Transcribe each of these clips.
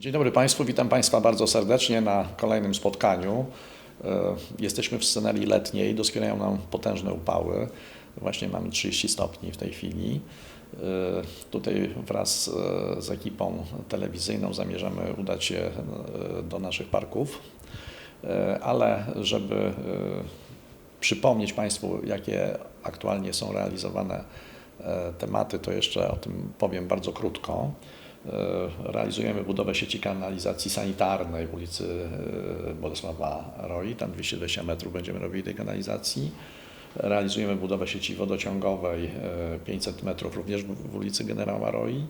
Dzień dobry Państwu, witam Państwa bardzo serdecznie na kolejnym spotkaniu. E, Jesteśmy w scenerii letniej, doskwierają nam potężne upały. Właśnie mamy 30 stopni w tej chwili. E, Tutaj wraz e, z ekipą telewizyjną zamierzamy udać się do naszych parków, ale żeby przypomnieć Państwu, jakie aktualnie są realizowane tematy, to jeszcze o tym powiem bardzo krótko. E, Realizujemy budowę sieci kanalizacji sanitarnej w ulicy e, Bolesława Roi, tam 220 metrów będziemy robili tej kanalizacji. Realizujemy budowę sieci wodociągowej e, 500 metrów również w ulicy Generała Roi.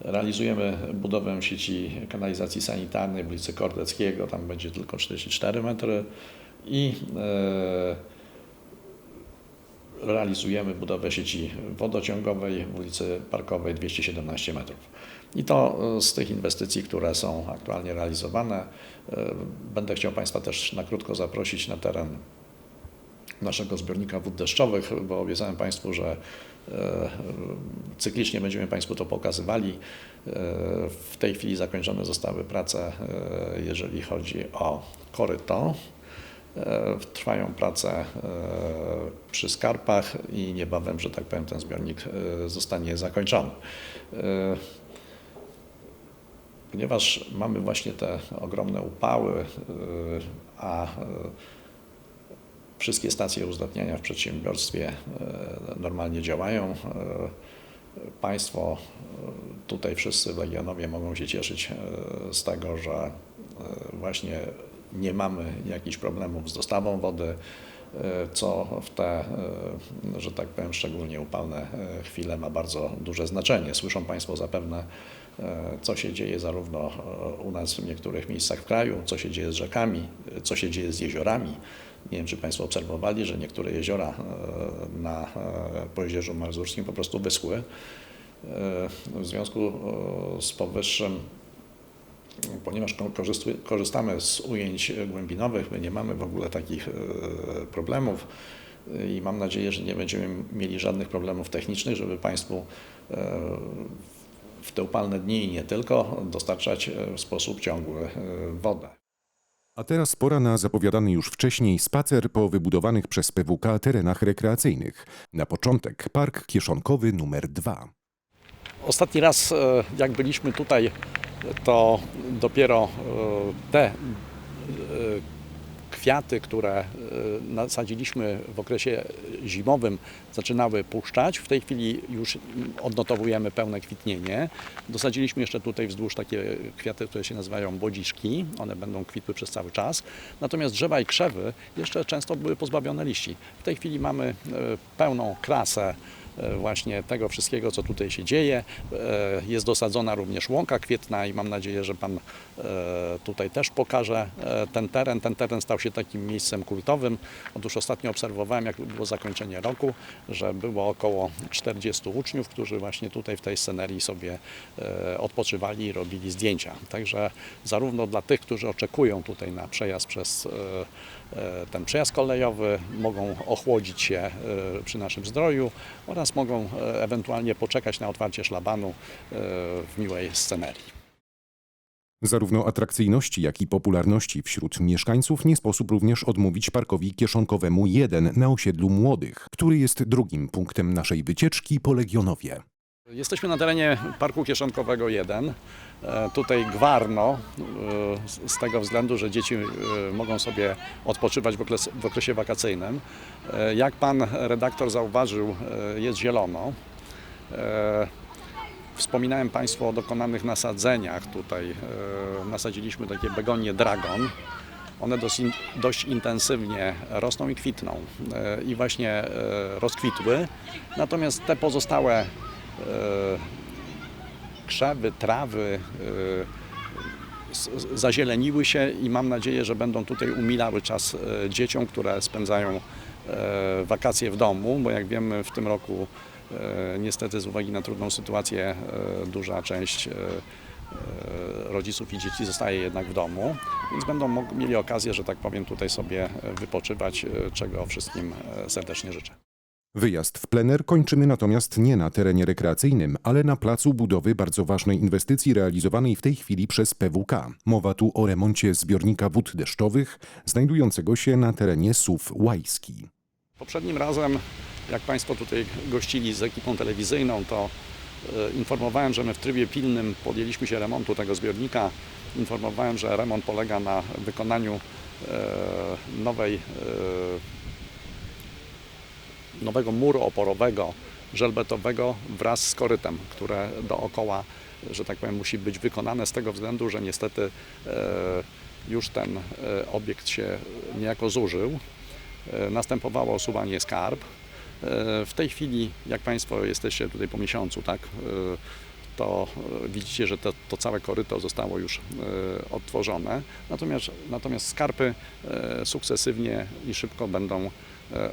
Realizujemy budowę sieci kanalizacji sanitarnej w ulicy Kordeckiego, tam będzie tylko 44 metry i e, realizujemy budowę sieci wodociągowej w ulicy Parkowej 217 metrów. I to e, z tych inwestycji, które są aktualnie realizowane. E, Będę chciał Państwa też na krótko zaprosić na teren naszego zbiornika wód deszczowych, bo obiecałem Państwu, że e, cyklicznie będziemy Państwu to pokazywali. W tej chwili zakończone zostały prace, jeżeli chodzi o koryto. E, Trwają prace e, przy skarpach i niebawem, że tak powiem, ten zbiornik e, zostanie zakończony. Ponieważ mamy właśnie te ogromne upały, a wszystkie stacje uzdatniania w przedsiębiorstwie normalnie działają, Państwo tutaj wszyscy Legionowie mogą się cieszyć z tego, że właśnie nie mamy jakichś problemów z dostawą wody, e, co w te, e, że tak powiem, szczególnie upalne e, chwile ma bardzo duże znaczenie. Słyszą Państwo zapewne, co się dzieje zarówno u nas w niektórych miejscach w kraju, co się dzieje z rzekami, co się dzieje z jeziorami. Nie wiem, czy Państwo obserwowali, że niektóre jeziora na Pojezierzu Mazurskim po prostu wyschły. W związku z powyższym ponieważ korzystamy z ujęć głębinowych, my nie mamy w ogóle takich e, problemów e, i mam nadzieję, że nie będziemy mieli żadnych problemów technicznych, żeby Państwu e, w te upalne dni i nie tylko dostarczać e, w sposób ciągły e, wodę. A teraz pora na zapowiadany już wcześniej spacer po wybudowanych przez PWK terenach rekreacyjnych. Na początek park kieszonkowy numer 2. Ostatni raz, e, jak byliśmy tutaj, to dopiero e, te e, kwiaty, które nasadziliśmy w okresie zimowym, zaczynały puszczać. W tej chwili już odnotowujemy pełne kwitnienie. Dosadziliśmy jeszcze tutaj wzdłuż takie kwiaty, które się nazywają bodziszki. One będą kwitły przez cały czas. Natomiast drzewa i krzewy jeszcze często były pozbawione liści. W tej chwili mamy pełną krasę właśnie tego wszystkiego, co tutaj się dzieje. E, Jest dosadzona również łąka kwietna i mam nadzieję, że Pan e, tutaj też pokaże e, ten teren. Ten teren stał się takim miejscem kultowym. Otóż ostatnio obserwowałem, jak było zakończenie roku, że było około 40 uczniów, którzy właśnie tutaj w tej scenerii sobie e, odpoczywali i robili zdjęcia. Także zarówno dla tych, którzy oczekują tutaj na przejazd przez e, e, ten przejazd kolejowy, mogą ochłodzić się e, przy naszym zdroju oraz mogą e, ewentualnie poczekać na otwarcie szlabanu e, w miłej scenerii. Zarówno atrakcyjności, jak i popularności wśród mieszkańców nie sposób również odmówić parkowi kieszonkowemu 1 na osiedlu Młodych, który jest drugim punktem naszej wycieczki po Legionowie. Jesteśmy na terenie Parku Kieszonkowego 1. E, Tutaj gwarno, e, z- tego względu, że dzieci e, mogą sobie odpoczywać w okres, w okresie wakacyjnym. Jak pan redaktor zauważył, jest zielono. Wspominałem Państwu o dokonanych nasadzeniach. Tutaj nasadziliśmy takie begonie dragon. One dość, in- dość intensywnie rosną i kwitną. I właśnie rozkwitły. Natomiast te pozostałe krzewy, trawy e, zazieleniły się i mam nadzieję, że będą tutaj umilały czas e, dzieciom, które spędzają e, wakacje w domu, bo jak wiemy w tym roku e, niestety z uwagi na trudną sytuację e, duża część e, e, rodziców i dzieci zostaje jednak w domu, więc będą mieli okazję, że tak powiem, tutaj sobie e, wypoczywać, e, czego wszystkim e, serdecznie życzę. Wyjazd w plener kończymy natomiast nie na terenie rekreacyjnym, ale na placu budowy bardzo ważnej inwestycji realizowanej w tej chwili przez PWK. Mowa tu o remoncie zbiornika wód deszczowych znajdującego się na terenie Sów Łajski. Poprzednim razem, jak Państwo tutaj gościli z ekipą telewizyjną, to e, informowałem, że my w trybie pilnym podjęliśmy się remontu tego zbiornika. Informowałem, że remont polega na wykonaniu e, nowej, e, nowego muru oporowego, żelbetowego wraz z korytem, które dookoła, że tak powiem, musi być wykonane z tego względu, że niestety e, już ten e, obiekt się niejako zużył. E, Następowało osuwanie skarb. W tej chwili, jak Państwo jesteście tutaj po miesiącu, tak, to widzicie, że to, to całe koryto zostało już odtworzone. Natomiast, natomiast skarpy sukcesywnie i szybko będą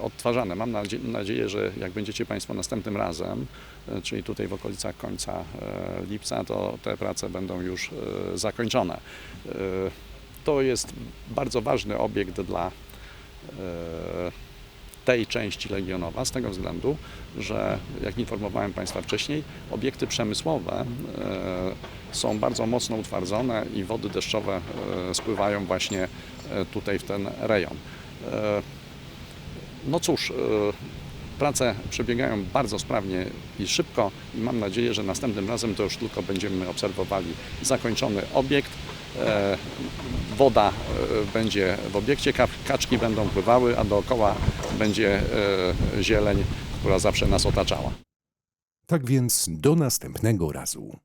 odtwarzane. Mam nadzie nadzieję, że jak będziecie Państwo następnym razem, e, czyli tutaj w okolicach końca e, lipca, to te prace będą już e, zakończone. E, To jest bardzo ważny obiekt dla e, tej części Legionowa z tego względu, że jak informowałem Państwa wcześniej, obiekty przemysłowe e, są bardzo mocno utwardzone i wody deszczowe e, spływają właśnie e, tutaj w ten rejon. No cóż, e, prace przebiegają bardzo sprawnie i szybko i mam nadzieję, że następnym razem to już tylko będziemy obserwowali zakończony obiekt. E, Woda e, będzie w obiekcie, ka- kaczki będą pływały, a dookoła będzie zieleń, która zawsze nas otaczała. Tak więc do następnego razu.